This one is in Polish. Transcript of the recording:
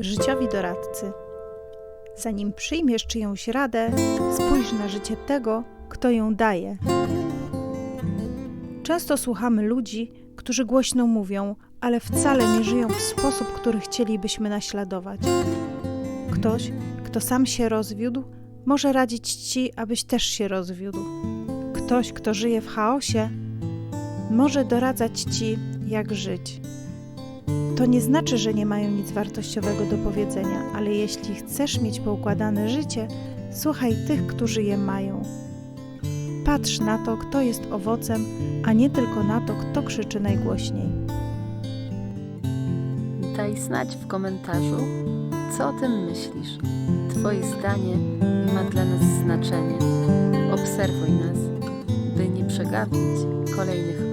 życiowi doradcy. Zanim przyjmiesz czyjąś radę, spójrz na życie tego, kto ją daje. Często słuchamy ludzi, którzy głośno mówią, ale wcale nie żyją w sposób, który chcielibyśmy naśladować. Ktoś, kto sam się rozwiódł, może radzić ci, abyś też się rozwiódł. Ktoś, kto żyje w chaosie, może doradzać ci, jak żyć. To nie znaczy, że nie mają nic wartościowego do powiedzenia, ale jeśli chcesz mieć poukładane życie, słuchaj tych, którzy je mają. Patrz na to, kto jest owocem, a nie tylko na to, kto krzyczy najgłośniej. Daj znać w komentarzu, co o tym myślisz. Twoje zdanie ma dla nas znaczenie. Obserwuj nas, by nie przegapić kolejnych